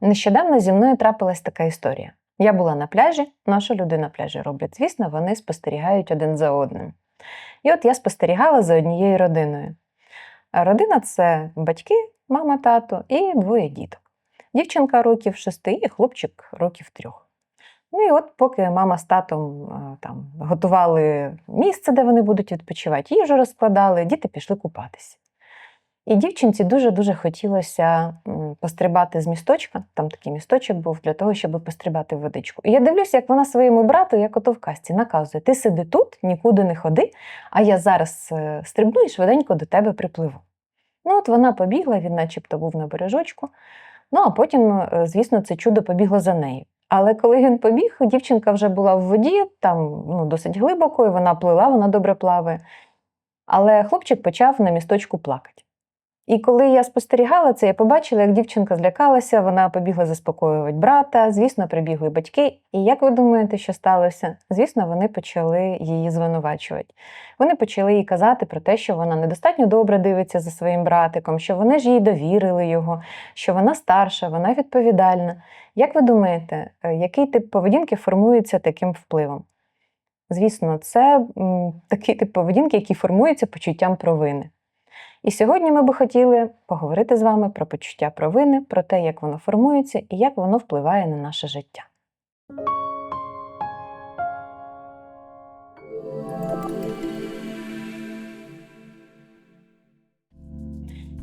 Нещодавно зі мною трапилась така історія. Я була на пляжі, наша люди на пляжі роблять, звісно, вони спостерігають один за одним. І от я спостерігала за однією родиною. Родина це батьки, мама, тато і двоє діток. Дівчинка років шести і хлопчик років трьох. Ну і от, поки мама з татом там готували місце, де вони будуть відпочивати, їжу розкладали, діти пішли купатися. І дівчинці дуже-дуже хотілося пострибати з місточка, там такий місточок був для того, щоб пострибати в водичку. І я дивлюся, як вона своєму брату, як ото в касті, наказує: ти сиди тут, нікуди не ходи, а я зараз е, стрибну і швиденько до тебе припливу. Ну, от вона побігла, він начебто був на бережочку. Ну, а потім, е, звісно, це чудо побігло за нею. Але коли він побіг, дівчинка вже була в воді, там ну, досить глибоко, і вона плила, вона добре плаває. Але хлопчик почав на місточку плакати. І коли я спостерігала це, я побачила, як дівчинка злякалася, вона побігла заспокоювати брата, звісно, прибігли батьки. І як ви думаєте, що сталося? Звісно, вони почали її звинувачувати. Вони почали їй казати про те, що вона недостатньо добре дивиться за своїм братиком, що вони ж їй довірили його, що вона старша, вона відповідальна. Як ви думаєте, е, який тип поведінки формується таким впливом? Звісно, це такий тип поведінки, який формується почуттям провини. І сьогодні ми би хотіли поговорити з вами про почуття провини, про те, як воно формується і як воно впливає на наше життя.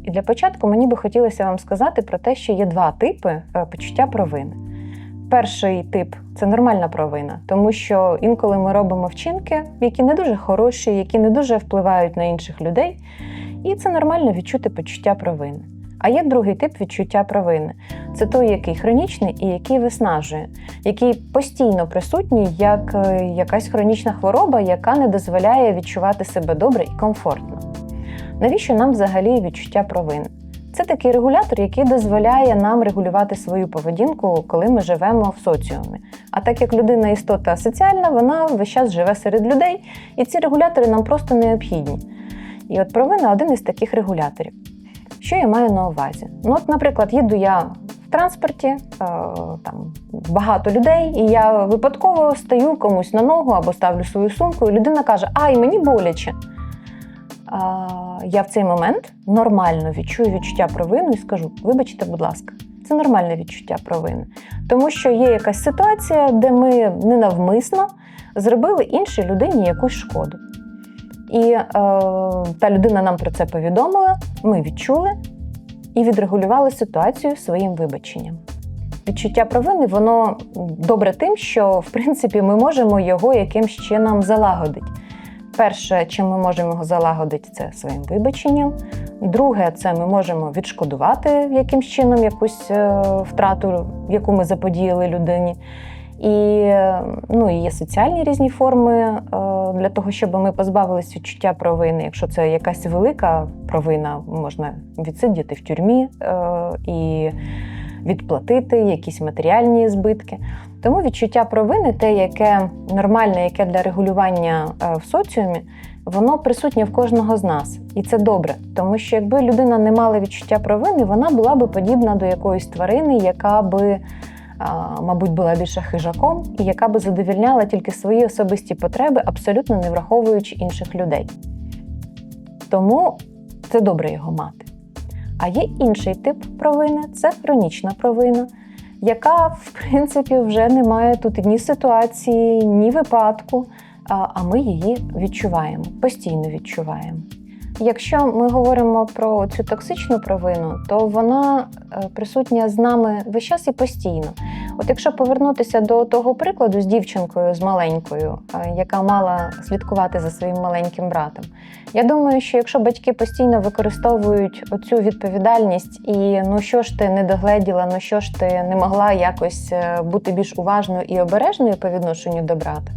І для початку мені би хотілося вам сказати про те, що є два типи е, почуття провини. Перший тип це нормальна провина, тому що інколи ми робимо вчинки, які не дуже хороші, які не дуже впливають на інших людей, і це нормально відчути почуття провини. А є другий тип відчуття провини це той, який хронічний і який виснажує, який постійно присутній, як е, якась хронічна хвороба, яка не дозволяє відчувати себе добре і комфортно. Навіщо нам взагалі відчуття провини? Це такий регулятор, який дозволяє нам регулювати свою поведінку, коли ми живемо в соціумі. А так як людина істота соціальна, вона весь час живе серед людей, і ці регулятори нам просто необхідні. І от провина один із таких регуляторів. Що я маю на увазі? Ну, от, наприклад, їду я в транспорті, е, там багато людей, і я випадково стаю комусь на ногу або ставлю свою сумку, і людина каже: Ай, мені боляче. Я в цей момент нормально відчую відчуття провини і скажу: вибачте, будь ласка, це нормальне відчуття провини. Тому що є якась ситуація, де ми ненавмисно зробили іншій людині якусь шкоду. І е, та людина нам про це повідомила, ми відчули і відрегулювали ситуацію своїм вибаченням. Відчуття провини воно добре тим, що в принципі ми можемо його якимсь чином залагодити. Перше, чим ми можемо його залагодити, це своїм вибаченням. Друге, це ми можемо відшкодувати якимсь чином якусь е, втрату, яку ми заподіяли людині. І е, ну, і є соціальні різні форми е, для того, щоб ми позбавились відчуття провини. Якщо це якась велика провина, можна відсидіти в тюрмі е, і відплатити якісь матеріальні збитки. Тому відчуття провини, те, яке нормальне, яке для регулювання в соціумі, воно присутнє в кожного з нас. І це добре, тому що якби людина не мала відчуття провини, вона була би подібна до якоїсь тварини, яка би мабуть, була більше хижаком, і яка би задовільняла тільки свої особисті потреби, абсолютно не враховуючи інших людей. Тому це добре його мати. А є інший тип провини це хронічна провина, яка, в принципі, вже не має тут ні ситуації, ні випадку, а ми її відчуваємо, постійно відчуваємо. Якщо ми говоримо про цю токсичну провину, то вона е, присутня з нами весь час і постійно. От якщо повернутися до того прикладу з дівчинкою, з маленькою, е, яка мала слідкувати за своїм маленьким братом, я думаю, що якщо батьки постійно використовують оцю відповідальність і ну що ж ти не догледіла, ну що ж ти не могла якось е, бути більш уважною і обережною по відношенню до брата,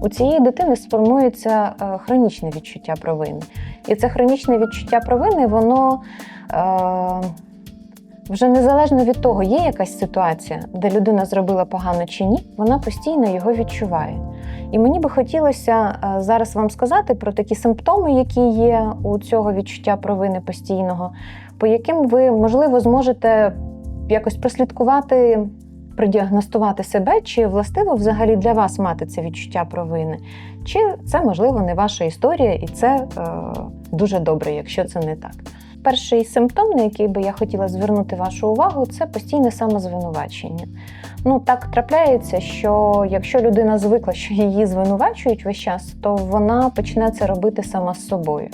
у цієї дитини сформується хронічне відчуття провини. І це хронічне відчуття провини, воно е, вже незалежно від того, є якась ситуація, де людина зробила погано чи ні, вона постійно його відчуває. І мені би хотілося е, зараз вам сказати про такі симптоми, які є у цього відчуття провини постійного, по яким ви, можливо, зможете якось прослідкувати, продіагностувати себе, чи властиво взагалі для вас мати це відчуття провини, чи це, можливо, не ваша історія, і це е, дуже добре, якщо це не так. Перший симптом, на який би я хотіла звернути вашу увагу, це постійне самозвинувачення. Ну так трапляється, що якщо людина звикла, що її звинувачують весь час, то вона почне це робити сама з собою.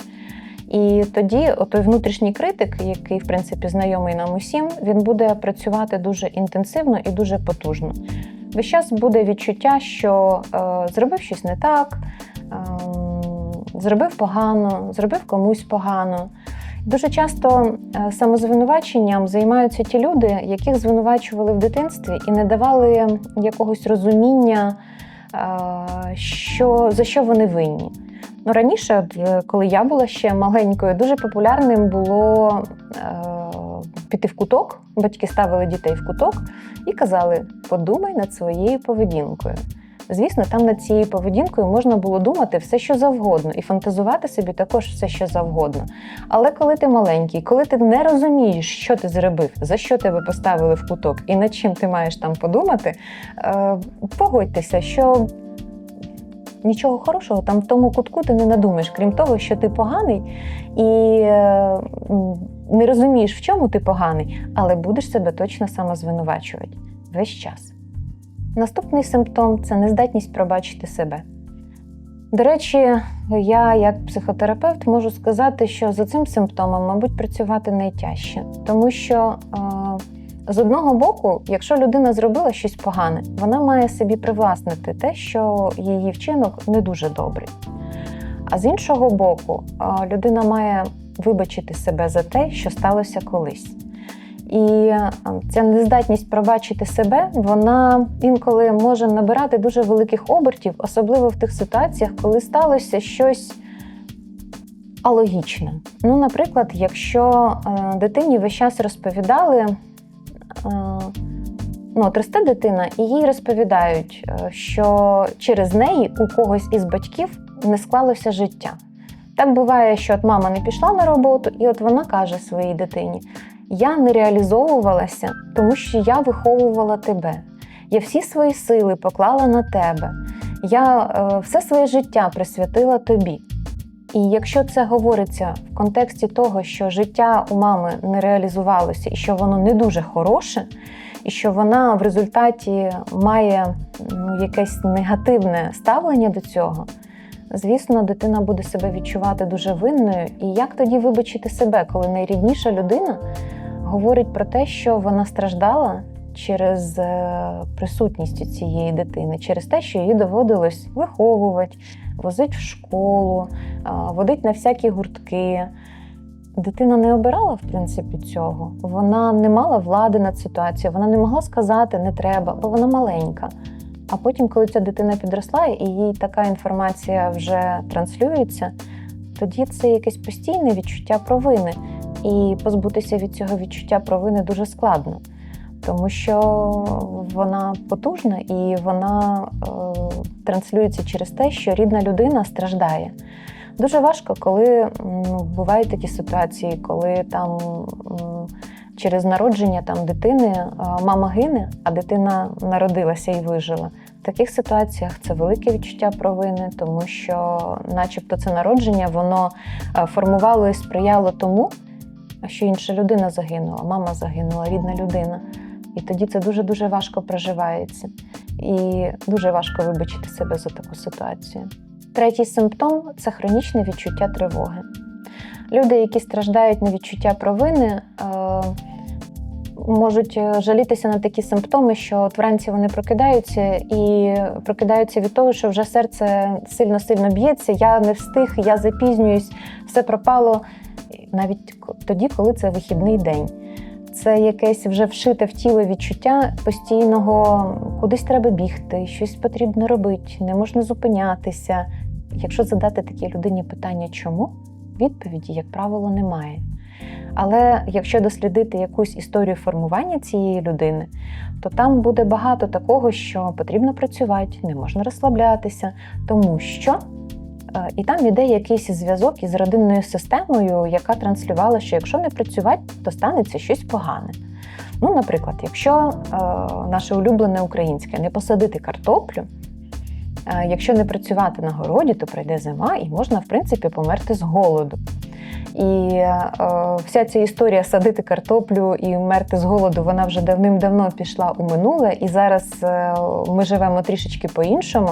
І тоді той внутрішній критик, який в принципі знайомий нам усім, він буде працювати дуже інтенсивно і дуже потужно. Весь час буде відчуття, що е, зробив щось не так, е, зробив погано, зробив комусь погано. Дуже часто е, самозвинуваченням займаються ті люди, яких звинувачували в дитинстві і не давали якогось розуміння, е, що, за що вони винні. Ну, Раніше, е, коли я була ще маленькою, дуже популярним було е, піти в куток. Батьки ставили дітей в куток і казали: подумай над своєю поведінкою. Звісно, там над цією поведінкою можна було думати все, що завгодно, і фантазувати собі також все, що завгодно. Але коли ти маленький, коли ти не розумієш, що ти зробив, за що тебе поставили в куток і над чим ти маєш там подумати, е, погодьтеся, що нічого хорошого там в тому кутку ти не надумаєш, крім того, що ти поганий і е, не розумієш, в чому ти поганий, але будеш себе точно самозвинувачувати весь час. Наступний симптом це нездатність пробачити себе. До речі, я як психотерапевт можу сказати, що за цим симптомом, мабуть, працювати найтяжче, тому що е, з одного боку, якщо людина зробила щось погане, вона має собі привласнити те, що її вчинок не дуже добрий. А з іншого боку, людина має вибачити себе за те, що сталося колись. І ця нездатність пробачити себе, вона інколи може набирати дуже великих обертів, особливо в тих ситуаціях, коли сталося щось алогічне. Ну, наприклад, якщо е, дитині весь час розповідали, ну, от росте дитина, і їй розповідають, що через неї у когось із батьків не склалося життя. Так буває, що от мама не пішла на роботу, і от вона каже своїй дитині. Я не реалізовувалася, тому що я виховувала тебе. Я всі свої сили поклала на тебе. Я е, все своє життя присвятила тобі. І якщо це говориться в контексті того, що життя у мами не реалізувалося і що воно не дуже хороше, і що вона в результаті має ну, якесь негативне ставлення до цього, звісно, дитина буде себе відчувати дуже винною. І як тоді вибачити себе, коли найрідніша людина говорить про те, що вона страждала через е, присутність цієї дитини, через те, що її доводилось виховувати, возити в школу, водить на всякі гуртки. Дитина не обирала, в принципі, цього. Вона не мала влади над ситуацією, вона не могла сказати не треба, бо вона маленька. А потім, коли ця дитина підросла і їй така інформація вже транслюється, тоді це якесь постійне відчуття провини. І позбутися від цього відчуття провини дуже складно, тому що вона потужна і вона е, транслюється через те, що рідна людина страждає. Дуже важко, коли ну, бувають такі ситуації, коли там через народження там дитини е, мама гине, а дитина народилася і вижила. В таких ситуаціях це велике відчуття провини, тому що, начебто, це народження, воно е, формувало і сприяло тому що інша людина загинула, мама загинула, рідна людина. І тоді це дуже-дуже важко проживається. І дуже важко вибачити себе за таку ситуацію. Третій симптом це хронічне відчуття тривоги. Люди, які страждають на відчуття провини, е, можуть жалітися на такі симптоми, що от вранці вони прокидаються і прокидаються від того, що вже серце сильно-сильно б'ється, я не встиг, я запізнююсь, все пропало навіть тоді, коли це вихідний день. Це якесь вже вшите в тіло відчуття постійного, кудись треба бігти, щось потрібно робити, не можна зупинятися. Якщо задати такій людині питання, чому, відповіді, як правило, немає. Але якщо дослідити якусь історію формування цієї людини, то там буде багато такого, що потрібно працювати, не можна розслаблятися, тому що і там іде якийсь зв'язок із родинною системою, яка транслювала, що якщо не працювати, то станеться щось погане. Ну, наприклад, якщо е, наше улюблене українське не посадити картоплю, е, якщо не працювати на городі, то прийде зима і можна, в принципі, померти з голоду. І е, вся ця історія садити картоплю і вмерти з голоду, вона вже давним-давно пішла у минуле, і зараз е, ми живемо трішечки по-іншому.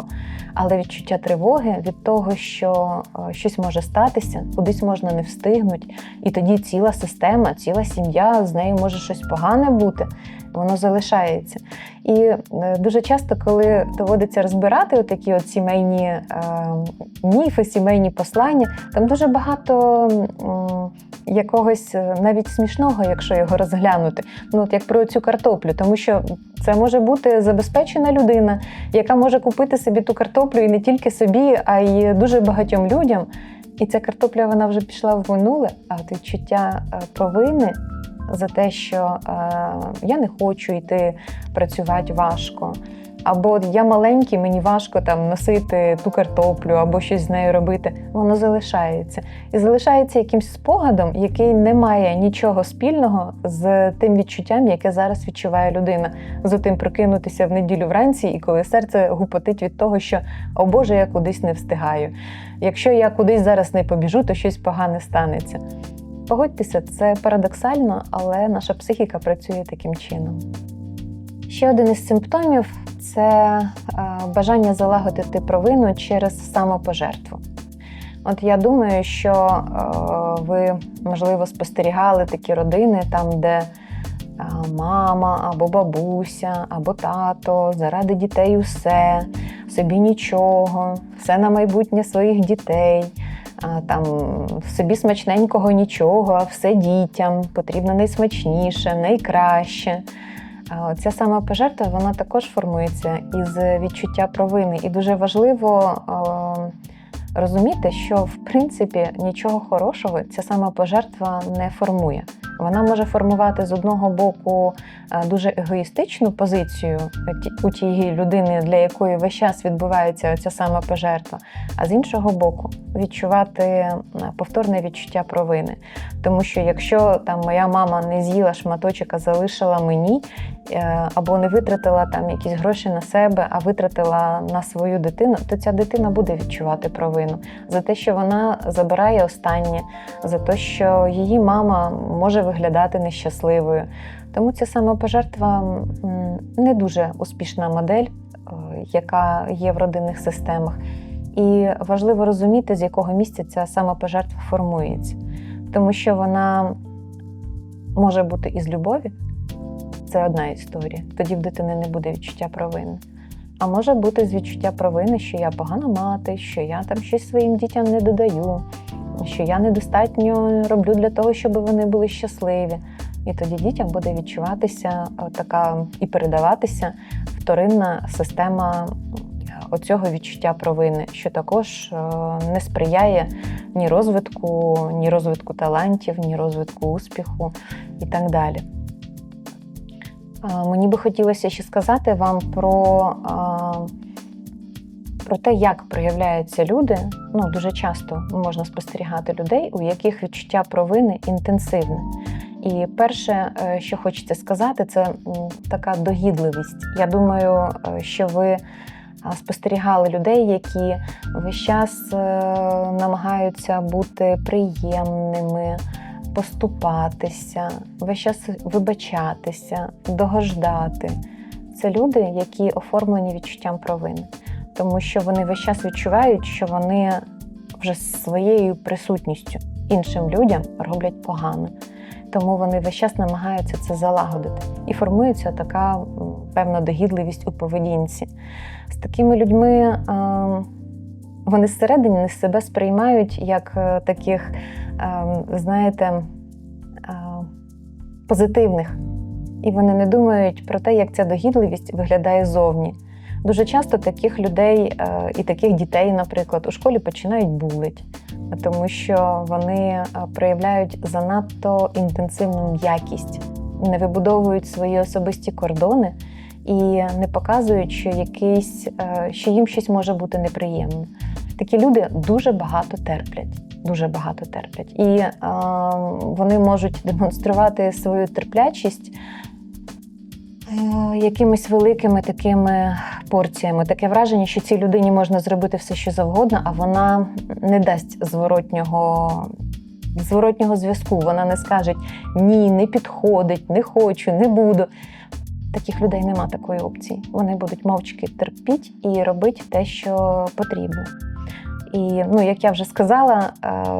Але відчуття тривоги від того, що е, щось може статися, кудись можна не встигнути, і тоді ціла система, ціла сім'я, з нею може щось погане бути, воно залишається. І е, дуже часто, коли доводиться розбирати такі от сімейні е, міфи, сімейні послання, там дуже багато м, якогось е, навіть смішного, якщо його розглянути. Ну, от як про цю картоплю, тому що це може бути забезпечена людина, яка може купити собі ту картоплю і не тільки собі, а й дуже багатьом людям. І ця картопля вона вже пішла в минуле, а відчуття е, провини за те, що е, я не хочу йти працювати важко. Або я маленький, мені важко там носити ту картоплю або щось з нею робити. Воно залишається. І залишається якимсь спогадом, який не має нічого спільного з тим відчуттям, яке зараз відчуває людина. З тим прокинутися в неділю вранці, і коли серце гупотить від того, що о Боже, я кудись не встигаю. Якщо я кудись зараз не побіжу, то щось погане станеться. Погодьтеся, це парадоксально, але наша психіка працює таким чином. Ще один із симптомів це е, бажання залагодити провину через самопожертву. От я думаю, що е, ви, можливо, спостерігали такі родини, там, де е, мама або бабуся, або тато заради дітей усе, собі нічого, все на майбутнє своїх дітей. Там собі смачненького нічого, все дітям потрібно найсмачніше, найкраще. Ця сама пожертва вона також формується із відчуття провини. І дуже важливо розуміти, що в принципі нічого хорошого ця сама пожертва не формує. Вона може формувати з одного боку е, дуже егоїстичну позицію у тієї людини, для якої весь час відбувається ця сама пожертва, а з іншого боку, відчувати е, повторне відчуття провини. Тому що якщо там моя мама не з'їла шматочок, а залишила мені, е, або не витратила там якісь гроші на себе, а витратила на свою дитину, то ця дитина буде відчувати провину за те, що вона забирає останнє, за те, що її мама може виглядати нещасливою. Тому ця самопожертва не дуже успішна модель, е, яка є в родинних системах. І важливо розуміти, з якого місця ця самопожертва формується. Тому що вона може бути із любові, це одна історія. Тоді в дитини не буде відчуття провини. А може бути з відчуття провини, що я погана мати, що я там щось своїм дітям не додаю, що я недостатньо роблю для того, щоб вони були щасливі. І тоді дітям буде відчуватися е, така і передаватися вторинна система оцього відчуття провини, що також е, не сприяє ні розвитку, ні розвитку талантів, ні розвитку успіху і так далі. Мені би хотілося ще сказати вам про про те, як проявляються люди. Ну, Дуже часто можна спостерігати людей, у яких відчуття провини інтенсивне. І перше, е, що хочеться сказати, це така догідливість. Я думаю, е, що ви спостерігали людей, які весь час е, намагаються бути приємними поступатися, весь час вибачатися, догождати. Це люди, які оформлені відчуттям провини, тому що вони весь час відчувають, що вони вже своєю присутністю іншим людям роблять погано. Тому вони весь час намагаються це залагодити. І формується така певна догідливість у поведінці. З такими людьми вони зсередині себе сприймають як е, таких Ем, знаєте, е, позитивних. І вони не думають про те, як ця догідливість виглядає зовні. Дуже часто таких людей е, і таких дітей, наприклад, у школі починають булить, тому що вони е, проявляють занадто інтенсивну м'якість, не вибудовують свої особисті кордони і не показують, що якийсь, що їм щось може бути неприємним. Такі люди дуже багато терплять дуже багато терплять. І е, вони можуть демонструвати свою терплячість е, якимись великими такими порціями. Таке враження, що цій людині можна зробити все, що завгодно, а вона не дасть зворотнього. Зворотнього зв'язку вона не скаже ні, не підходить, не хочу, не буду. Таких людей нема такої опції. Вони будуть мовчки терпіть і робити те, що потрібно. І ну, як я вже сказала,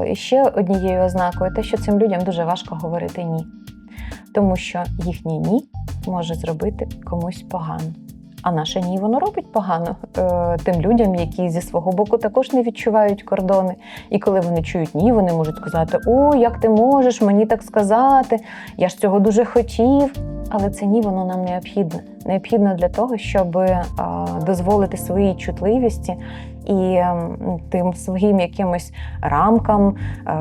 е, ще однією ознакою те, що цим людям дуже важко говорити ні, тому що їхнє ні може зробити комусь погано. А наше ні воно робить погано е, тим людям, які зі свого боку також не відчувають кордони. І коли вони чують ні, вони можуть сказати: О, як ти можеш мені так сказати? Я ж цього дуже хотів. Але це ні, воно нам необхідне. Необхідно для того, щоб е, дозволити своїй чутливості і е, тим своїм якимось рамкам. е,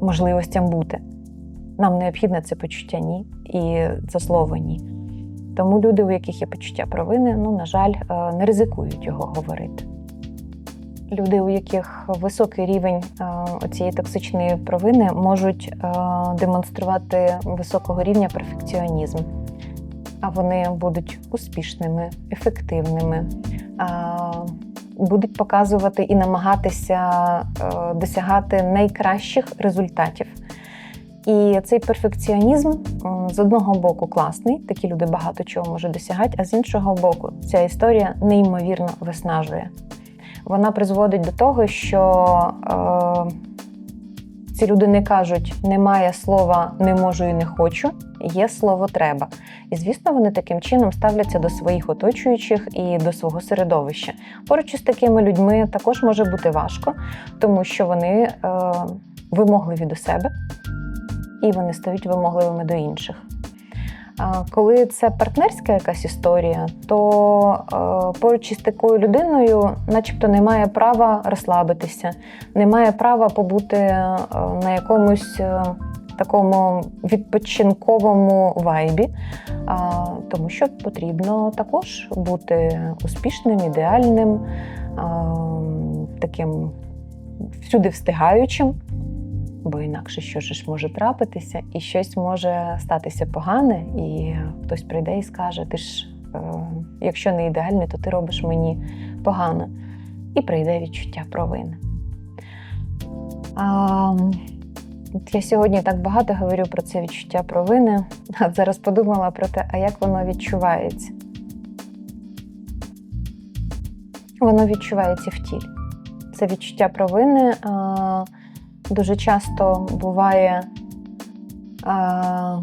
Можливостям бути. Нам необхідне це почуття ні і це слово ні. Тому люди, у яких є почуття провини, ну, на жаль, е, не ризикують його говорити. Люди, у яких високий рівень е, цієї токсичної провини, можуть е, демонструвати високого рівня перфекціонізм, а вони будуть успішними, ефективними, будуть показувати і намагатися е, досягати найкращих результатів. І цей перфекціонізм з одного боку класний, такі люди багато чого можуть досягати, а з іншого боку, ця історія неймовірно виснажує. Вона призводить до того, що е, ці люди не кажуть, немає слова не можу і не хочу, є слово треба. І звісно, вони таким чином ставляться до своїх оточуючих і до свого середовища. Поруч із такими людьми також може бути важко, тому що вони е, вимогливі до себе і вони стають вимогливими до інших. Коли це партнерська якась історія, то е, поруч із такою людиною, начебто, немає права розслабитися, немає права побути е, на якомусь е, такому відпочинковому вайбі, тому що потрібно також бути успішним, ідеальним, таким всюди встигаючим бо інакше що ж може трапитися, і щось може статися погане, і хтось прийде і скаже: Ти ж, е, якщо не ідеальний, то ти робиш мені погано. І прийде відчуття провини. А, я сьогодні так багато говорю про це відчуття провини, а зараз подумала про те, а як воно відчувається. Воно відчувається в тілі. Це відчуття провини. А, дуже часто буває а,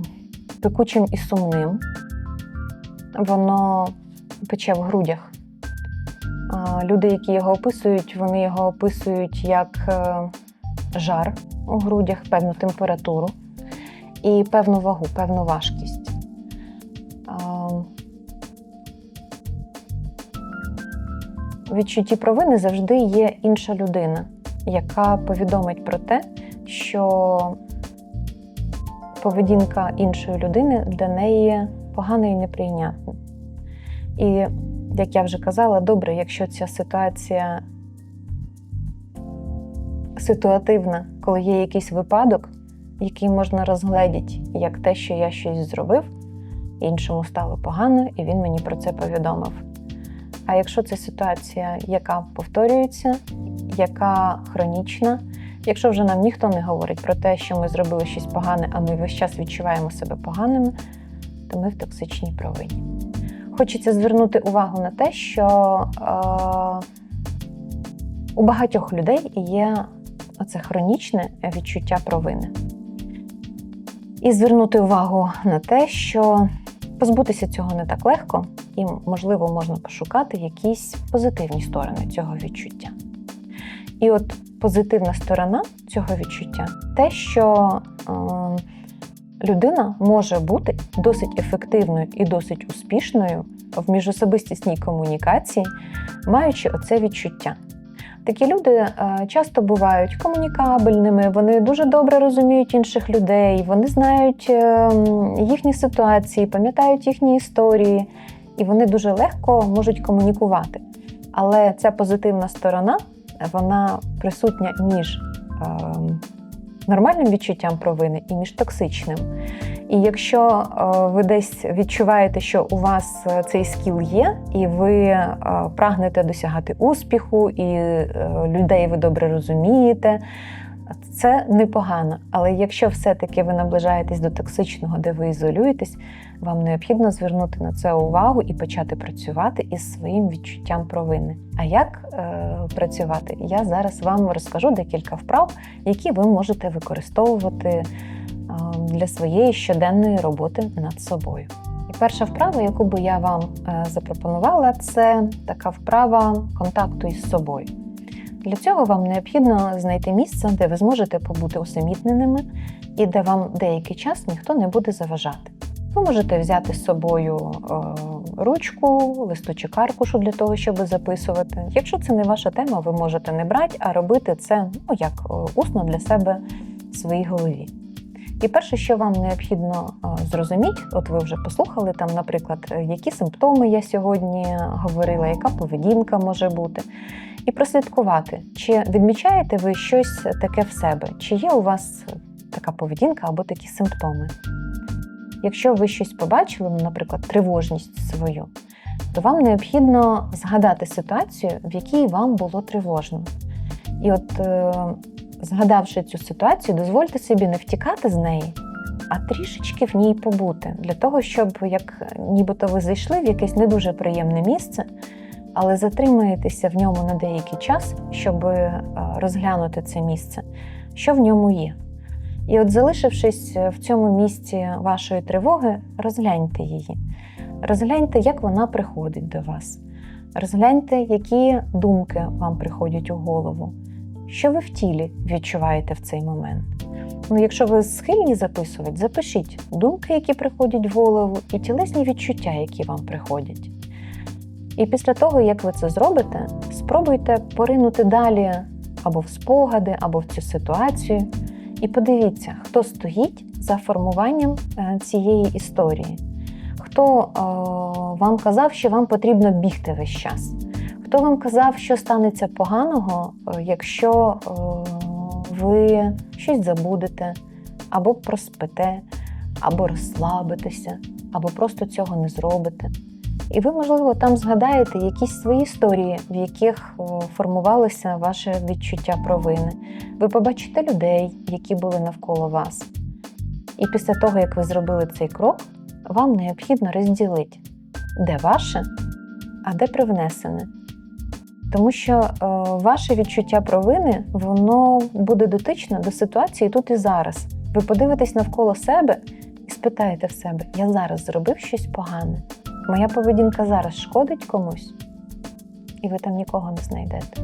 пекучим і сумним. Воно пече в грудях. А, люди, які його описують, вони його описують як е, жар у грудях, певну температуру і певну вагу, певну важкість. А, відчутті провини завжди є інша людина яка повідомить про те, що поведінка іншої людини для неї погана і неприйнятна. І, як я вже казала, добре, якщо ця ситуація ситуативна, коли є якийсь випадок, який можна розгледіти як те, що я щось зробив, іншому стало погано, і він мені про це повідомив. А якщо це ситуація, яка повторюється, яка хронічна, якщо вже нам ніхто не говорить про те, що ми зробили щось погане, а ми весь час відчуваємо себе поганими, то ми в токсичній провині. Хочеться звернути увагу на те, що е, у багатьох людей є оце хронічне відчуття провини. І звернути увагу на те, що позбутися цього не так легко, і, можливо, можна пошукати якісь позитивні сторони цього відчуття. І от позитивна сторона цього відчуття те, що е, людина може бути досить ефективною і досить успішною в міжособистісній комунікації, маючи оце відчуття. Такі люди е, часто бувають комунікабельними, вони дуже добре розуміють інших людей, вони знають е, їхні ситуації, пам'ятають їхні історії, і вони дуже легко можуть комунікувати. Але ця позитивна сторона вона присутня між е, нормальним відчуттям провини і між токсичним. І якщо е, ви десь відчуваєте, що у вас е, цей скіл є, і ви е, прагнете досягати успіху, і людей ви добре розумієте, це непогано. Але якщо все-таки ви наближаєтесь до токсичного, де ви ізолюєтесь, вам необхідно звернути на це увагу і почати працювати із своїм відчуттям провини. А як е, працювати? Я зараз вам розкажу декілька вправ, які ви можете використовувати е, для своєї щоденної роботи над собою. І перша вправа, яку би я вам е, запропонувала, це така вправа контакту із собою. Для цього вам необхідно знайти місце, де ви зможете побути усамітненими і де вам деякий час ніхто не буде заважати. Ви можете взяти з собою е, ручку, листочок аркушу для того, щоб записувати. Якщо це не ваша тема, ви можете не брати, а робити це ну, як е, усно для себе в своїй голові. І перше, що вам необхідно е, зрозуміти, от ви вже послухали там, наприклад, які симптоми я сьогодні говорила, яка поведінка може бути і прослідкувати, чи відмічаєте ви щось таке в себе, чи є у вас така поведінка або такі симптоми. Якщо ви щось побачили, ну, наприклад, тривожність свою, то вам необхідно згадати ситуацію, в якій вам було тривожно. І от, е, згадавши цю ситуацію, дозвольте собі не втікати з неї, а трішечки в ній побути, для того, щоб як нібито ви зайшли в якесь не дуже приємне місце але затримаєтеся в ньому на деякий час, щоб е, розглянути це місце, що в ньому є. І от, залишившись в цьому місці вашої тривоги, розгляньте її. Розгляньте, як вона приходить до вас. Розгляньте, які думки вам приходять у голову, що ви в тілі відчуваєте в цей момент. Ну, Якщо ви схильні записувати, запишіть думки, які приходять в голову, і тілесні відчуття, які вам приходять. І після того, як ви це зробите, спробуйте поринути далі або в спогади, або в цю ситуацію. І подивіться, хто стоїть за формуванням е, цієї історії, хто е, вам казав, що вам потрібно бігти весь час, хто вам казав, що станеться поганого, е, якщо е, ви щось забудете, або проспите, або розслабитеся, або просто цього не зробите. І ви, можливо, там згадаєте якісь свої історії, в яких формувалося ваше відчуття провини. Ви побачите людей, які були навколо вас. І після того, як ви зробили цей крок, вам необхідно розділити, де ваше, а де привнесене. Тому що е, ваше відчуття провини воно буде дотичне до ситуації тут і зараз. Ви подивитесь навколо себе і спитаєте в себе, я зараз зробив щось погане. Моя поведінка зараз шкодить комусь, і ви там нікого не знайдете.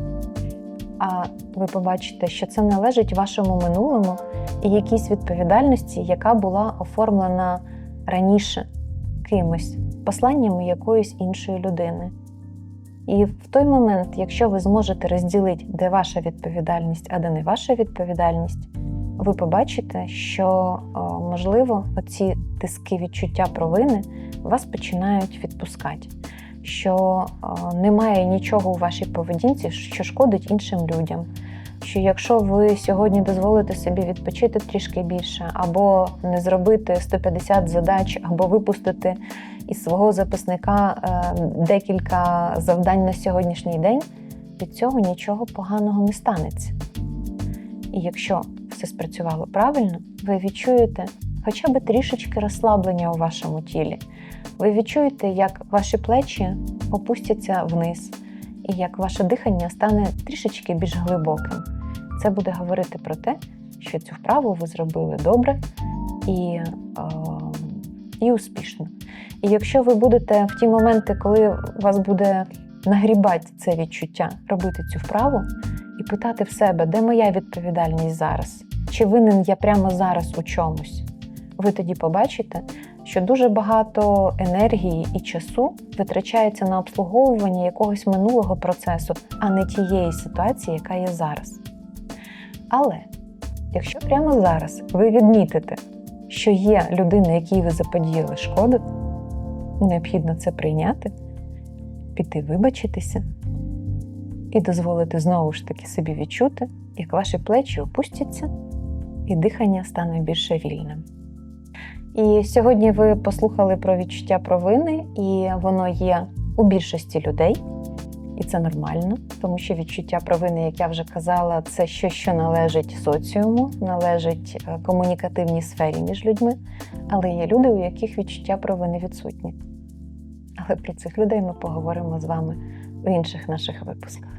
А ви побачите, що це належить вашому минулому і якійсь відповідальності, яка була оформлена раніше кимось, посланням якоїсь іншої людини. І в той момент, якщо ви зможете розділити, де ваша відповідальність, а де не ваша відповідальність, ви побачите, що, можливо, оці тиски відчуття провини вас починають відпускати, що немає нічого у вашій поведінці, що шкодить іншим людям. Що якщо ви сьогодні дозволите собі відпочити трішки більше, або не зробити 150 задач, або випустити із свого записника е, декілька завдань на сьогоднішній день, від цього нічого поганого не станеться. І якщо все спрацювало правильно, ви відчуєте хоча б трішечки розслаблення у вашому тілі. Ви відчуєте, як ваші плечі опустяться вниз, і як ваше дихання стане трішечки більш глибоким. Це буде говорити про те, що цю вправу ви зробили добре і, е, і успішно. І якщо ви будете в ті моменти, коли вас буде нагрібати це відчуття, робити цю вправу і питати в себе, де моя відповідальність зараз? Чи винен я прямо зараз у чомусь? Ви тоді побачите, що дуже багато енергії і часу витрачається на обслуговування якогось минулого процесу, а не тієї ситуації, яка є зараз. Але якщо прямо зараз ви відмітите, що є людина, якій ви заподіяли шкоду, необхідно це прийняти, піти вибачитися і дозволити знову ж таки собі відчути, як ваші плечі опустяться і дихання стане більше вільним. І сьогодні ви послухали про відчуття провини, і воно є у більшості людей, і це нормально, тому що відчуття провини, як я вже казала, це щось, що належить соціуму, належить е, комунікативній сфері між людьми, але є люди, у яких відчуття провини відсутні. Але про цих людей ми поговоримо з вами в інших наших випусках.